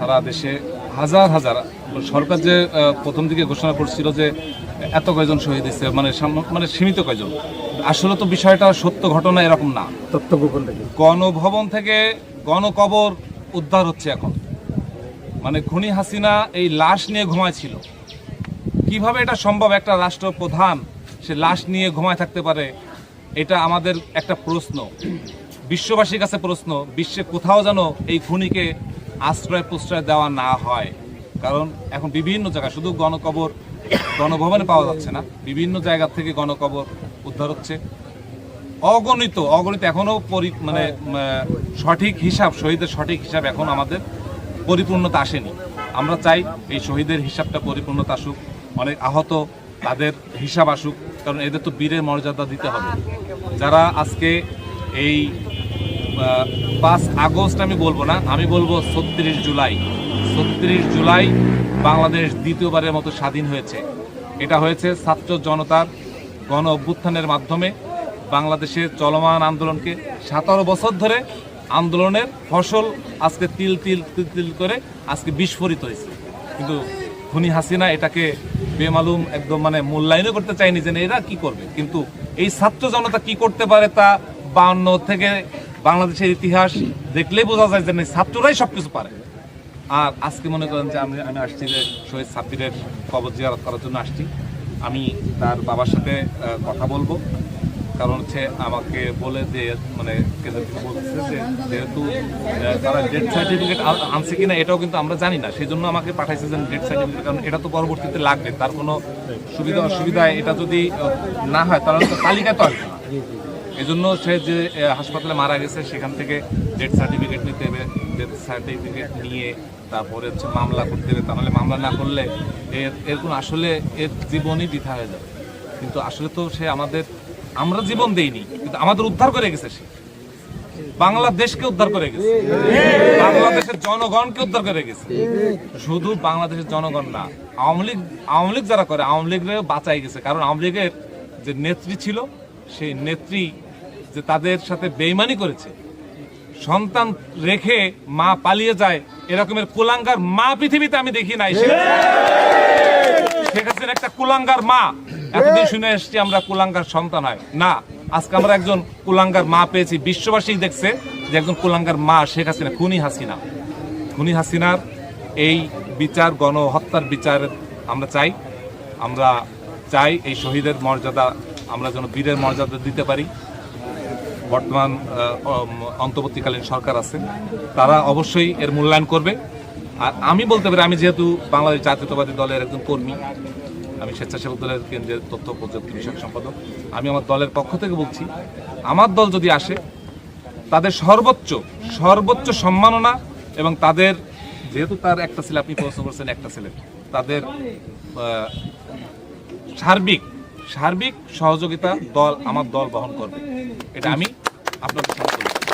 সারা দেশে হাজার হাজার সরকার যে প্রথম দিকে ঘোষণা করছিল যে এত কয়জন শহীদ হয়েছে মানে মানে সীমিত কয়জন। আসলে তো বিষয়টা সত্য ঘটনা এরকম না। তথ্য গোপন থেকে। গণভবন থেকে গণকবর উদ্ধার হচ্ছে এখন। মানে খুনি হাসিনা এই লাশ নিয়ে ঘুমাইছিল কীভাবে এটা সম্ভব? একটা রাষ্ট্রপ্রধান সে লাশ নিয়ে ঘুমায় থাকতে পারে এটা আমাদের একটা প্রশ্ন। বিশ্ববাসীর কাছে প্রশ্ন বিশ্বে কোথাও যেন এই খুনিকে আশ্রয় প্রশ্রয় দেওয়া না হয়। কারণ এখন বিভিন্ন জায়গায় শুধু গণকবর গণভবনে পাওয়া যাচ্ছে না বিভিন্ন জায়গা থেকে গণকবর উদ্ধার হচ্ছে। অগণিত অগণিত এখনও পরি মানে সঠিক হিসাব শহীদের সঠিক হিসাব এখন আমাদের পরিপূর্ণতা আসেনি। আমরা চাই এই শহীদের হিসাবটা পরিপূর্ণতা আসুক অনেক আহত তাদের হিসাব আসুক কারণ এদের তো বীরের মর্যাদা দিতে হবে। যারা আজকে এই পাঁচ আগস্ট আমি বলব না, আমি বলব ছত্রিশ জুলাই। ছত্রিশ জুলাই বাংলাদেশ দ্বিতীয়বারের মতো স্বাধীন হয়েছে। এটা হয়েছে ছাত্র জনতার গণ অভ্যুত্থানের মাধ্যমে বাংলাদেশের চলমান আন্দোলনকে সতেরো বছর ধরে আন্দোলনের ফসল আজকে তিল তিল তিল তিল করে আজকে বিস্ফোরিত হয়েছে। কিন্তু খুনি হাসিনা এটাকে বেমালুম একদম মানে মূল্যায়নও করতে চায়নি যে এরা কি করবে? কিন্তু এই ছাত্র জনতা কি করতে পারে তা বাউন্ন থেকে বাংলাদেশের ইতিহাস দেখলেই বোঝা যায় যে ছাত্ররাই সবকিছু পারে। আর আজকে মনে করেন যে আমি আমি আসছি যে শহীদ সাব্বিরের কবর জিয়ারত করার জন্য আসছি। আমি তার বাবার সাথে কথা বলব। কারণ হচ্ছে আমাকে বলে যে মানে কেন্দ্র থেকে যে যেহেতু তারা ডেথ সার্টিফিকেট আনছে কিনা এটাও কিন্তু আমরা জানি না। সেই জন্য আমাকে পাঠাইছে যে ডেথ সার্টিফিকেট কারণ এটা তো পরবর্তীতে লাগবে। তার কোনো সুবিধা অসুবিধা এটা যদি না হয় তাহলে তো তালিকা তো আসবে না এই জন্য সে যে হাসপাতালে মারা গেছে, সেখান থেকে ডেথ সার্টিফিকেট নিতে হবে। ডেথ সার্টিফিকেট নিয়ে তারপরে হচ্ছে মামলা করতে হবে। তাহলে মামলা না করলে এর এর কোনো আসলে এর জীবনই বৃথা হয়ে যাবে। কিন্তু আসলে তো সে আমাদের, আমরা জীবন দেইনি, কিন্তু আমাদের উদ্ধার করে গেছে সে। বাংলাদেশকে উদ্ধার করে গেছে। বাংলাদেশের জনগণকে উদ্ধার করে গেছে। শুধু বাংলাদেশের জনগণ না, আওয়ামী লীগ আওয়ামী লীগ যারা করে, আওয়ামী লীগের বাঁচাই গেছে। কারণ আওয়ামী লীগের যে নেত্রী ছিল, সেই নেত্রী যে তাদের সাথে বেইমানি করেছে। সন্তান রেখে মা পালিয়ে যায় এরকমের কুলাঙ্গার মা পৃথিবীতে আমি দেখি নাই। শেখ হাসিনা একটা কুলাঙ্গার মা। এতদিন শুনে এসছি আমরা কুলাঙ্গার সন্তান হয়। না আজকে আমরা একজন কুলাঙ্গার মা পেয়েছি। বিশ্ববাসী দেখছে যে একজন কুলাঙ্গার মা শেখ হাসিনা খুনি হাসিনা। খুনি হাসিনার এই বিচার গণহত্যার বিচার আমরা চাই। আমরা চাই এই শহীদের মর্যাদা আমরা যেন বীরের মর্যাদা দিতে পারি। বর্তমান অন্তর্বর্তীকালীন সরকার আছে, তারা অবশ্যই এর মূল্যায়ন করবে। আর আমি বলতে পারি, আমি যেহেতু বাংলাদেশ জাতীয়তাবাদী দলের একজন কর্মী, আমি স্বেচ্ছাসেবক দলের কেন্দ্রের তথ্য প্রযুক্তি বিষয়ক সম্পাদক, আমি আমার দলের পক্ষ থেকে বলছি, আমার দল যদি আসে, তাদের সর্বোচ্চ সর্বোচ্চ সম্মাননা এবং তাদের, যেহেতু তার একটা ছেলে, আপনি প্রশ্ন করছেন একটা ছেলে, তাদের সার্বিক সার্বিক সহযোগিতা দল, আমার দল বহন করবে। এটা আমি আপনাদের সাথে বলছি।